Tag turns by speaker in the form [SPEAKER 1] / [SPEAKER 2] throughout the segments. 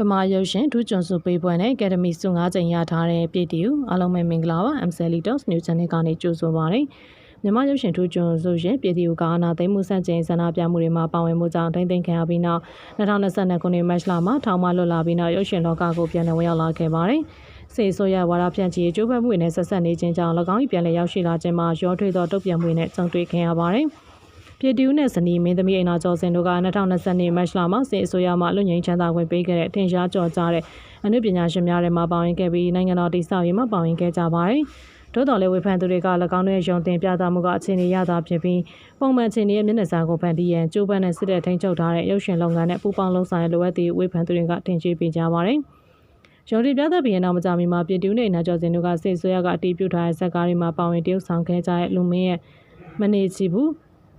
[SPEAKER 1] ပမာရုပ်ရှင်ဒုကျွန်စုပေးပွဲနဲ့အကယ်ဒမီဆု၅ကြိမ်ရထားတဲ့ပြည်တီယူအားလုံးပဲမင်္ဂလာပါ MC Litos New Channel ကနေကြိုဆိုပါရစေမြန်မာရုပ်ရှင်ဒုကျွန်စုရှင်ပြည်တီယူကအာနာသိမ်းမှုစန့်ကျင်ဆန္ဒပြမှုတွေမှာပါဝင်မှုကြောင့်ထိမ့်သိမ်းခံရပြီးနောက်2022ခုနှစ်မတ်လမှာထောင်မလွတ်လာပြီးနောက်ရုပ်ရှင်လောကကိုပြန်လည်ဝင်ရောက်လာခဲ့ပါတယ်စေဆိုရဝါဒဖြန့်ချီကျိုးပန်းမှုတွေနဲ့ဆက်ဆက်နေခြင်းကြောင့်၎င်း၏ပြန်လည်ရောက်ရှိလာခြင်းမှာရောထွေးသောတုတ်ပြန်မှုတွေနဲ့ကြုံတွေ့ခဲ့ရပါတယ်။ ပြည်တူးနဲ့ဇနီးမင်းသမီးအိမ်နာကျော်စင်တို့က2020မတ်လမှာစစ်အစိုးရမှလွတ်ငြိမ်းချမ်းသာခွင့်ပေးခဲ့တဲ့ထင်ရှားကြော်ကြားတဲ့အမှုပညာရှင်များထဲမှာပါဝင်ခဲ့ပြီးနိုင်ငံတော်တည်ဆောက်ရေးမှာပါဝင်ခဲ့ကြပါတယ်။သို့တော်လည်းဝေဖန်သူတွေက၎င်းတို့ရဲ့ယုံတင်ပြသမှုကအခြေအနေရတာဖြစ်ပြီးပုံမှန်အခြေအနေရဲ့မျက်နှာစာကိုဖန်တီးရန်ကြိုးပမ်းတဲ့စစ်တပ်ထိန်းချုပ်ထားတဲ့ရုပ်ရှင်လုပ်ငန်းနဲ့ပူးပေါင်းလုပ်ဆောင်ရလိုအပ်သည့်ဝေဖန်သူတွေကတင်ကျေးပေးကြပါတယ်။ရုံတင်ပြသပြီးတဲ့နောက်မကြာမီမှာပြည်တူးနဲ့နာကျော်စင်တို့ကစစ်ဆွေးရကအတီးပြုတ်ထားတဲ့ဇက်ကားတွေမှာပါဝင်တရုပ်ဆောင်ခဲ့ကြတဲ့လူမင်းရဲ့မနေချီဘူး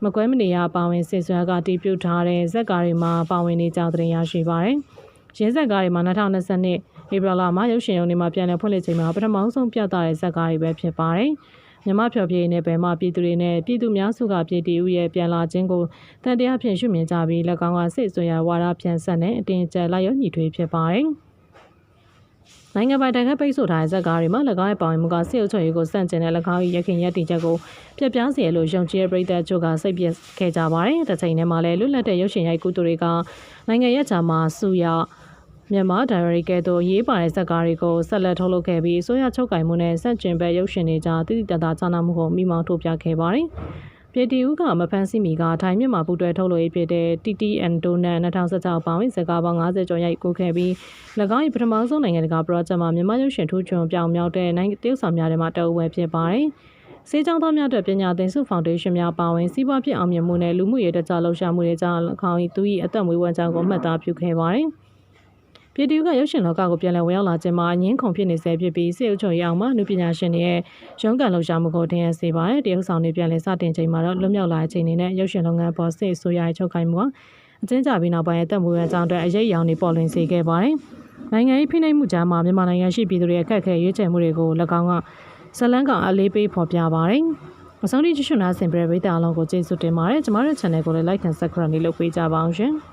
[SPEAKER 1] မကွဲမနေရပါဝင်စစ်ဆွဲကတီးပြုတ်ထားတဲ့ဇက်ကားတွေမှာပါဝင်နေကြတဲ့ရရှိပါတယ်။ရင်းဇက်ကားတွေမှာ2022ဧပြီလမှာရုပ်ရှင်ရုံတွေမှာပြန်လည်ဖွင့်လှစ်ချိန်မှာပထမဆုံးပြသတဲ့ဇက်ကားတွေပဲဖြစ်ပါတယ်။မြမဖြော်ပြရေးနဲ့ဘယ်မှပြည်သူတွေနဲ့ပြည်သူများစုကပြည်တီဦးရဲ့ပြန်လာခြင်းကိုတန်တရားဖြင့်ရှုမြင်ကြပြီး၎င်းကစစ်ဆွေရဝါဒပြန်ဆက်နဲ့အတင်ကျလိုက်ရောညီထွေးဖြစ်ပါတယ်။ နိုင်ငံပိုင်တိုင်ကပိတ်ဆို့ထားတဲ့ဇက်ကားတွေမှာ၎င်းရဲ့ပါဝင်မှုကစစ်အုပ်ချုပ်ရေးကိုစန့်ကျင်တဲ့၎င်း၏ရခင်ရက်တင်ချက်ကိုပြပြစေလို့ယုံကြည်တဲ့ပြည်သက်ချုပ်ကစိတ်ပြက်ခဲ့ကြပါတယ်။တစ်ချိန်တည်းမှာလည်းလွတ်လပ်တဲ့ရုပ်ရှင်ရိုက်ကူးသူတွေကနိုင်ငံရဲ့ချာမှာစုရမြန်မာဒါရိုက်ကဲတို့ရေးပါတဲ့ဇက်ကားတွေကိုဆက်လက်ထုတ်လုပ်ခဲ့ပြီးအစိုးရချုပ်ကင်မှုနဲ့စန့်ကျင်ဘက်ရုပ်ရှင်တွေကြားတိတိတတ်တာချနာမှုကိုမိမောင်းထုတ်ပြခဲ့ပါတယ်။ ပြည်တီဦးကမဖန်စီမီကထိုင်းမြန်မာပူတွဲထုတ်လို့ရေးဖြစ်တဲ့ TTN ဒိုနန်2016ပေါင်းစကားပေါင်း90ကျော်ရိုက်ကူးခဲ့ပြီး၎င်း၏ပထမဆုံးနိုင်ငံတကာ project မှာမြန်မာရုပ်ရှင်ထူးချွန်ပြောင်မြောက်တဲ့နိုင်ငံတရုတ်ဆောင်များထဲမှာတအုပ်ဝဲဖြစ်ပါတယ်။စေချောင်းသားများအတွက်ပညာသင်စုဖောင်ဒေးရှင်းများပါဝင်စီးပွားဖြစ်အောင်မြင်မှုနဲ့လူမှုရေးတကြလှုပ်ရှားမှုတွေကြောင့်၎င်း၏သူ၏အသက်မွေးဝမ်းကြောင်းကိုမှတ်သားပြုခဲ့ပါတယ်။ ပြည်သူကရုပ်ရှင်လောကကိုပြန်လည်ဝင်ရောက်လာခြင်းမှာအငင်းခုန်ဖြစ်နေဆဲဖြစ်ပြီးစေအုပ်ချုပ်ရေးအောင်မှာလူပညာရှင်တွေရဲ့ရုံးကန်လှုပ်ရှားမှုကိုတင်ရစေပါတယ်။တရုတ်ဆောင်တွေပြန်လည်စတင်ချိန်မှာတော့လွတ်မြောက်လာချိန်တွေနဲ့ရုပ်ရှင်လုပ်ငန်းပေါ်စစ်ဆိုရရဲ့ချုပ်ကိုင်မှုကအကျဉ်းချပြီးနောက်ပိုင်းအသက်မွေးဝမ်းကြောင်းအတွက်အရေးအယောင်တွေပေါ်လွင်စေခဲ့ပါတယ်။နိုင်ငံရေးဖိနှိပ်မှုကြားမှာမြန်မာနိုင်ငံရှိပြည်သူတွေအခက်အခဲရွေးချယ်မှုတွေကို၎င်းကဇလန်းကောင်အလေးပေးဖော်ပြပါတယ်။အဆုံးထိကြည့်ရှုနာဆင်ပြတဲ့ပရိသတ်အားလုံးကိုကျေးဇူးတင်ပါတယ်။ကျမတို့ channel ကိုလည်း like and subscribe လုပ်ပေးကြပါအောင်ရှင်။